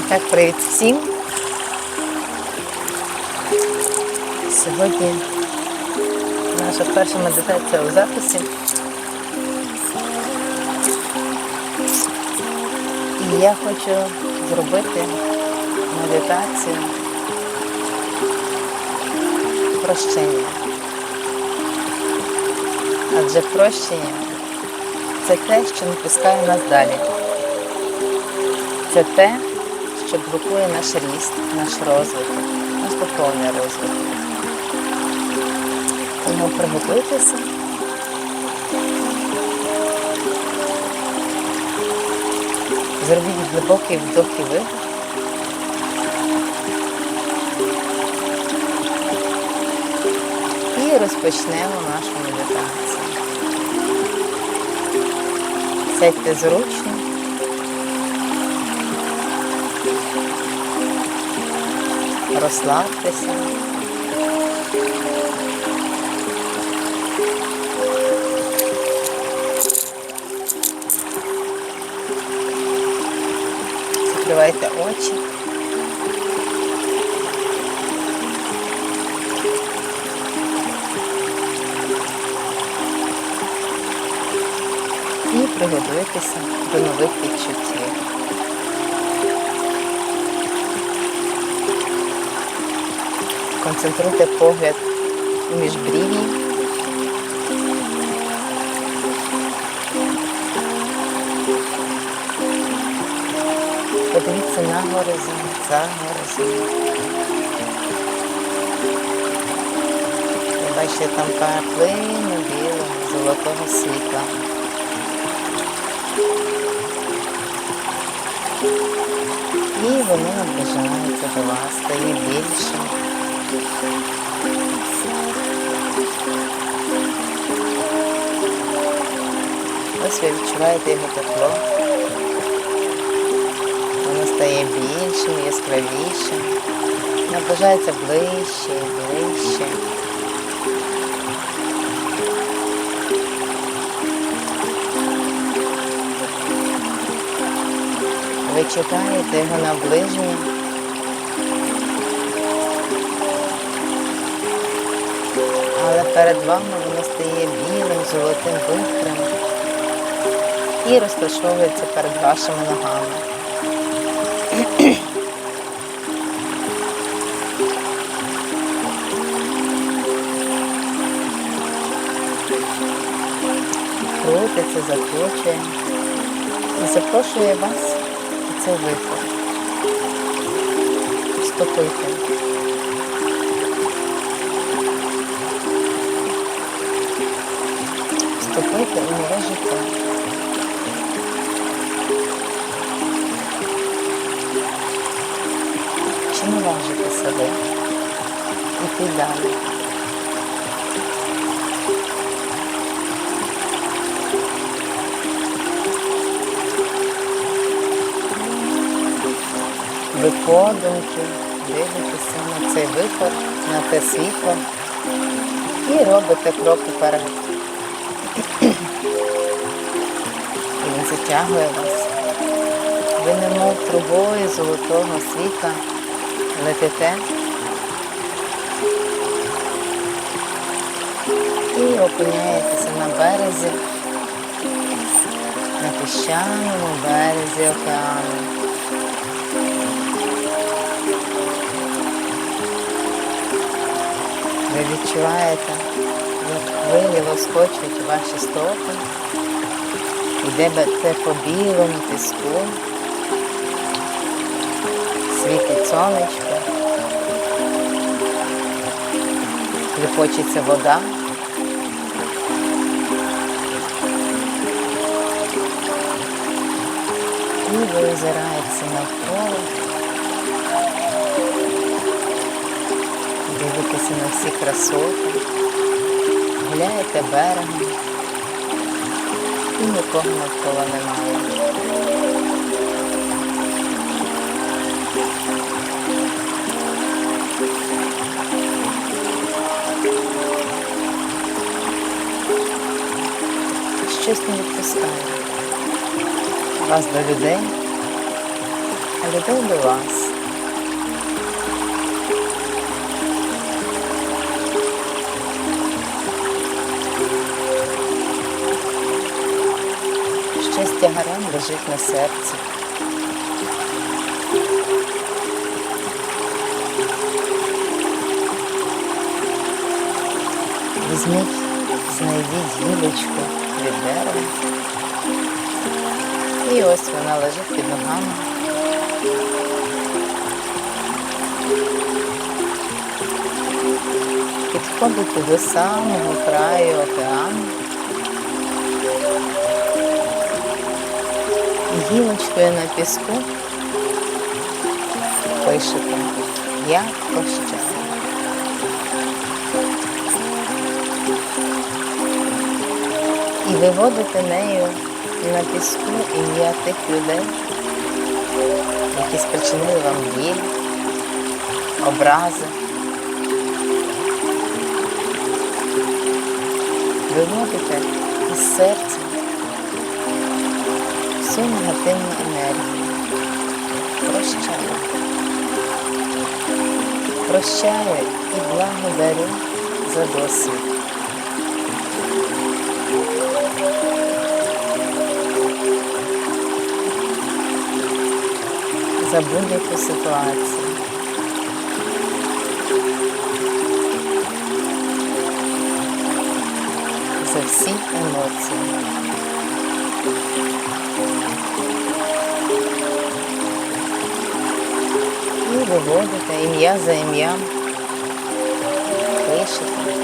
І так, привіт всім. Сьогодні наша перша медитація у записі. І я хочу зробити медитацію прощення. Адже прощення це те, що не пускає нас далі. Це те, що блокує наш ріст, наш розвиток, наш духовний розвиток. Тому приготуйтеся. Зробіть глибокий вдох і видих. І розпочнемо нашу медитацію. Сядьте зручно. Розслабтеся. Закривайте очі. І приготуйтеся до нових відчуттів. Концентруйте погляд у міжбрів'ї. Подивіться на горизонт, за горизонт. Бачите там краплину білого, золотого світла. І воно наближається до вас, стає більше. Ось ви відчуваєте його тепло. Воно стає більшим, яскравішим, наближається ближче і ближче. Ви чекаєте його наближення. Але перед вами воно стає білим, золотим вихрем і розташовується перед вашими ногами. Крутиться, закручує і запрошує вас у цей вихор. Вступити. Вступити у нове життя. Себе іти далі? Ви подумки дивитеся на цей вихор, на те світло і робите крок уперед. Він затягує вас. Ви немов трубою золотого світла летите. І опиняєтеся на березі, на піщаному березі океану. Ви відчуваєте, як хвилі лоскочуть ваші стопи, йдете по білому піску, сонечко, клепочеться вода. І ви озираєтеся навколо. Дивитеся на всі красоти, гуляєте берегом і нікого навколо немає. Щось не відпускає. Вас до людей, а людей до вас. Щось тягарем лежить на серці. Візьміть, знайдіть гілочку від дерева. І ось вона лежить під ногами. Підходите до самого краю океану. Гілочкою на піску пишете, я прощаю. І виводите нею на піску ім'я тих людей, які спричинили вам біль, образи. Виводите із серця всю негативну енергію. Прощаю. Прощаю і благодарю за досвід. За будь-яку ситуацію. За всі емоції. І виводите ім'я за ім'ям. Пишете,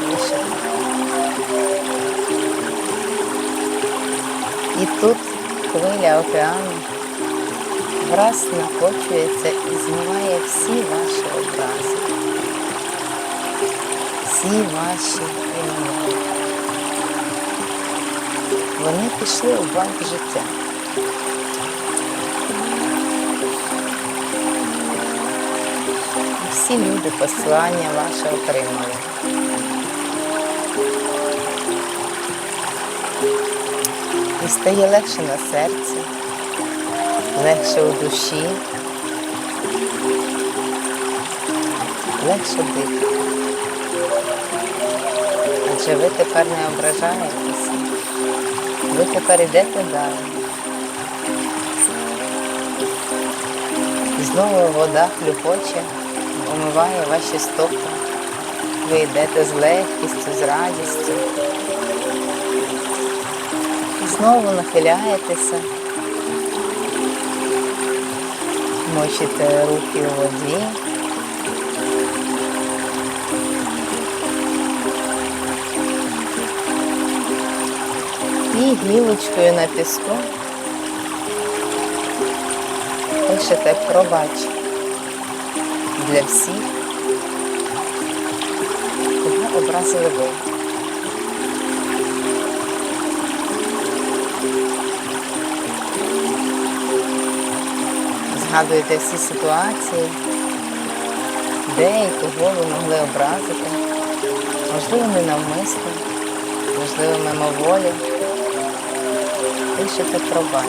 пишете. І тут хвиля океану враз накочується і змиває всі ваші образи, всі ваші імена. Вони пішли у банк життя. Всі люди послання ваше отримали. І стає легше на серці, легше у душі, легше дихати. Адже ви тепер не ображаєтеся, ви тепер йдете далі. Знову вода хлюпоче, омиває ваші стопи. Ви йдете з легкістю, з радістю. Знову нахиляєтеся, мочите руки у воді. І гілочкою на піску пишете пробач для всіх, кого образили ви. Згадуєте всі ситуації, де і кого ви могли образити, можливо, ненавмисно, можливо, мимоволі. Пишете пробач.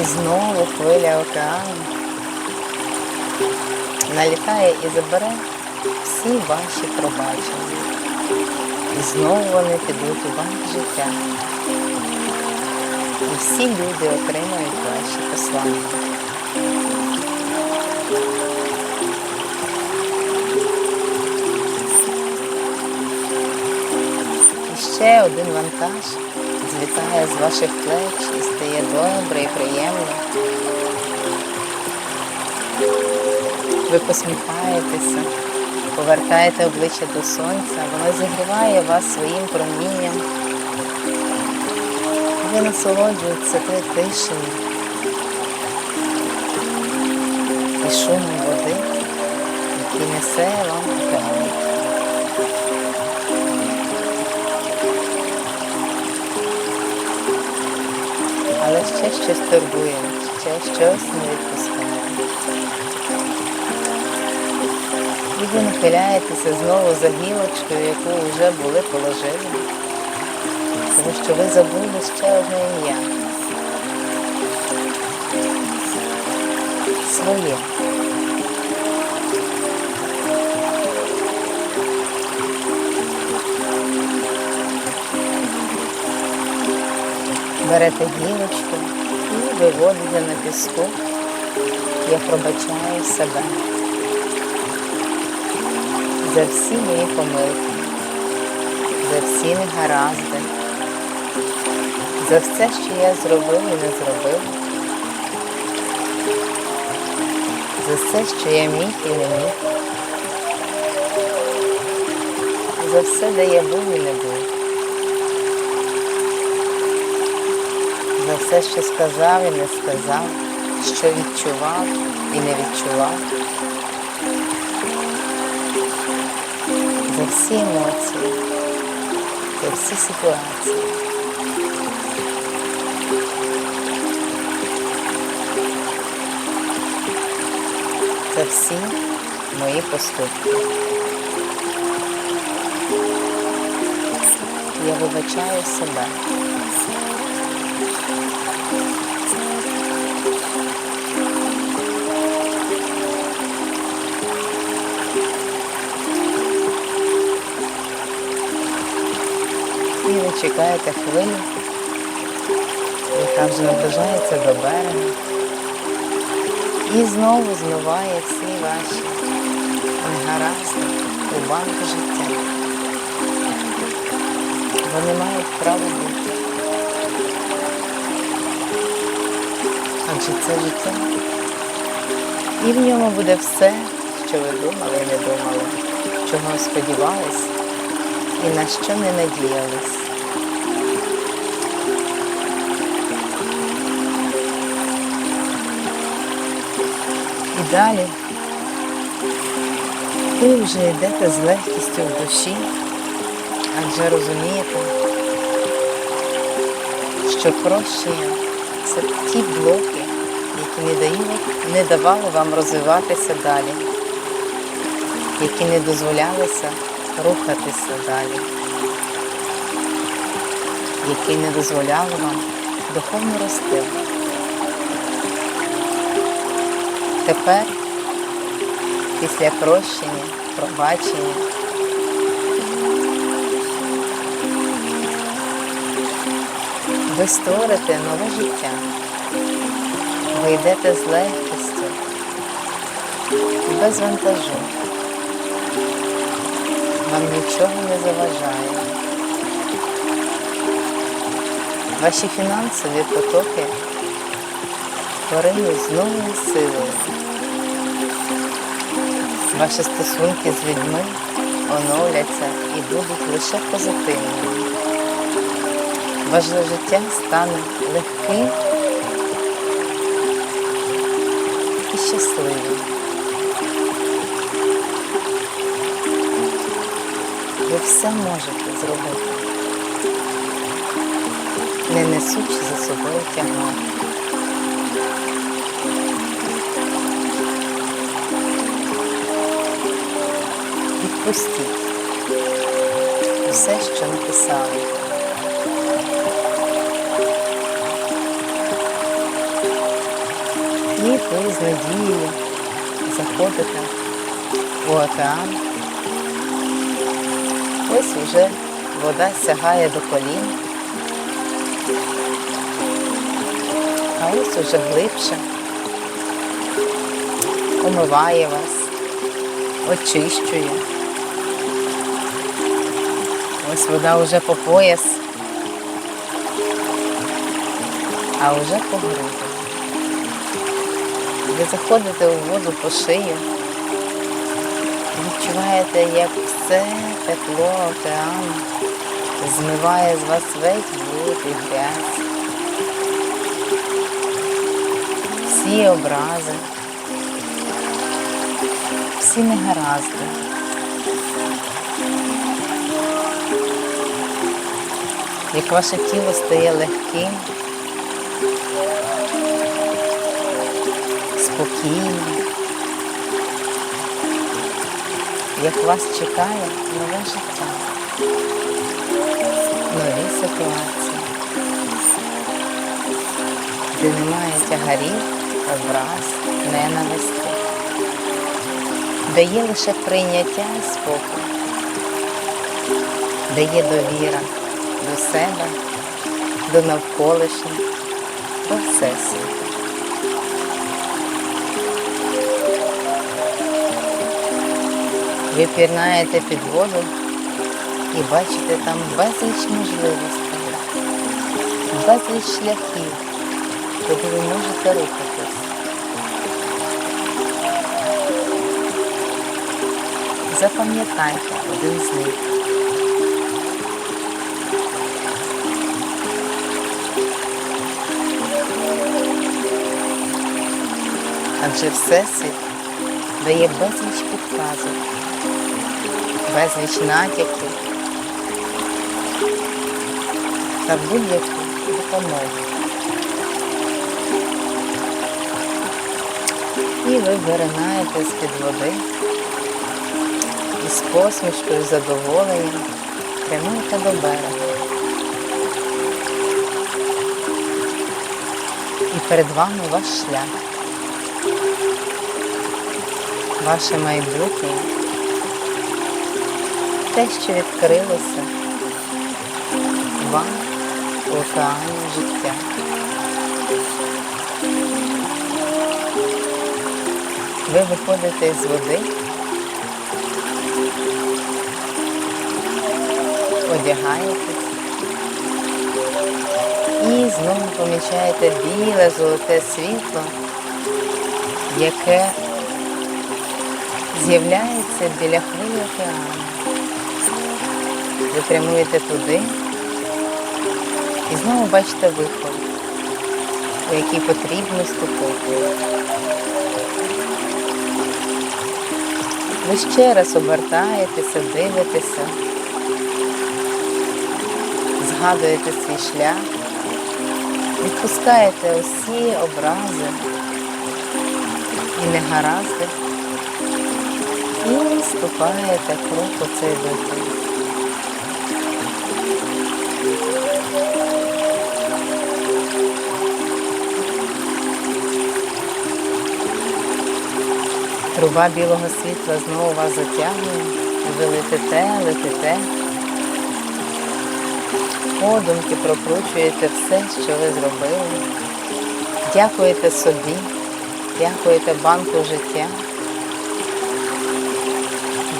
І знову хвиля океану налітає і забере всі ваші пробачення. І знову вони підуть у банк життя. І всі люди отримають ваші послання. І ще один вантаж злітає з ваших плеч і стає добре і приємно. Ви посміхаєтеся, повертаєте обличчя до сонця, воно зігріває вас своїм промінням. Ви насолоджуєтеся тою тишею і шумом води, який несе вам океан. Але ще щось турбує, ще щось не відпускає. Ви нахиляєтеся знову за гілочкою, яку вже були положили, тому що ви забули ще одне ім'я. Своє. Берете гілочку і виводите на піску. Я пробачаю себе за всі мої помилки, за всі негаразди, за все, що я зробив і не зробив, за все, що я міг і не міг, за все, де я був і не був. за все, що сказав і не сказав, що відчував і не відчував, за всі емоції, за всі ситуації. За всі мої поступки. Я вибачаю себе. Чекаєте хвилю, яка вже наближається до берега. І знову змиває всі ваші негаразди у банку життя. Вони мають право бути. Адже це життя. І в ньому буде все, що ви думали і не думали, чого сподівались і на що не надіялись. Далі ви вже йдете з легкістю в душі, адже розумієте, що прощення це ті блоки, які не дають, не давали вам розвиватися далі, які не дозволялися рухатися далі, які не дозволяли вам духовно рости. Тепер, після прощення, пробачення, ви створите нове життя. Ви йдете з легкістю, без вантажу. Вам нічого не заважає. Ваші фінансові потоки поринуть з новою силою. Ваші стосунки з людьми оновляться і будуть лише позитивними. Ваше життя стане легким і щасливим. Ви все можете зробити, не несучи за собою тягар. Відпустіть все, що написали. І ви з надією заходите у океан. Ось вже вода сягає до колін, а ось уже глибше омиває вас, очищує. Ось вода вже по пояс, а вже по груди. Ви заходите у воду по шию, відчуваєте, як все тепло океану змиває з вас весь бруд і грязь, всі образи, всі негаразди. Як ваше тіло стає легким, спокійно, як вас чекає нове життя, нові ситуації, де немає тягарів, образ, ненависті, де є лише прийняття і спокій, де є довіра до себе, до навколишніх, до всесвіту. Ви пірнаєте під воду і бачите там безліч можливостей, безліч шляхів, куди ви можете рухатись. Запам'ятайте один з них. Адже Всесвіт дає безліч підказок, безліч натяків та будь-яку допомогу. І ви виринаєте з-під води і з посмішкою задоволення прямуєте до берега. І перед вами ваш шлях, ваше майбутнє, те, що відкрилося вам у океані життя. Ви виходите з води, одягаєтесь і знову помічаєте біле золоте світло, яке з'являється біля хвилі океану. Ви прямуєте туди і знову бачите вихор, у який потрібно ступити. Ви ще раз обертаєтеся, дивитеся, згадуєте свій шлях, відпускаєте усі образи і негаразди і ступаєте крок у цей вихор. Труба білого світла знову вас затягує, ви летите, летите. Подумки прокручуєте все, що ви зробили. Дякуєте собі, дякуєте банку життя.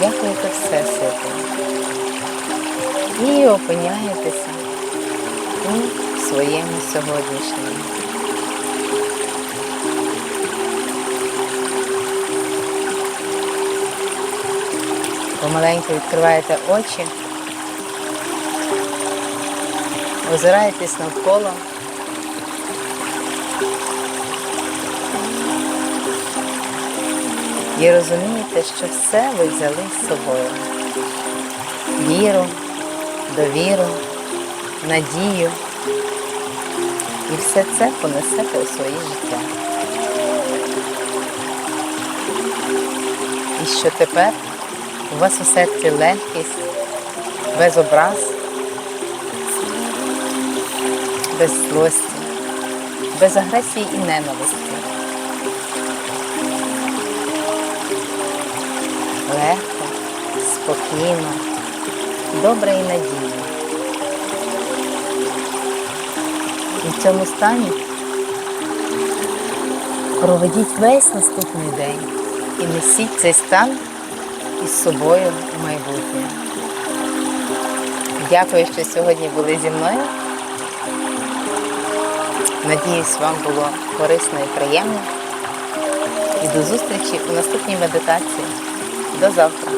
Дякуєте Всесвіту. І опиняєтеся у своєму сьогоднішньому. Помаленьку відкриваєте очі, озираєтесь навколо. І розумієте, що все ви взяли з собою. Віру, довіру, надію. І все це понесете у своє життя. І що тепер у вас у серці легкість, без образ, без злості, без агресії і ненависті. Спокійно, добре і надійно. І в цьому стані проведіть весь наступний день і несіть цей стан із собою у майбутнє. Дякую, що сьогодні були зі мною. Надіюсь, вам було корисно і приємно. І до зустрічі у наступній медитації. До завтра!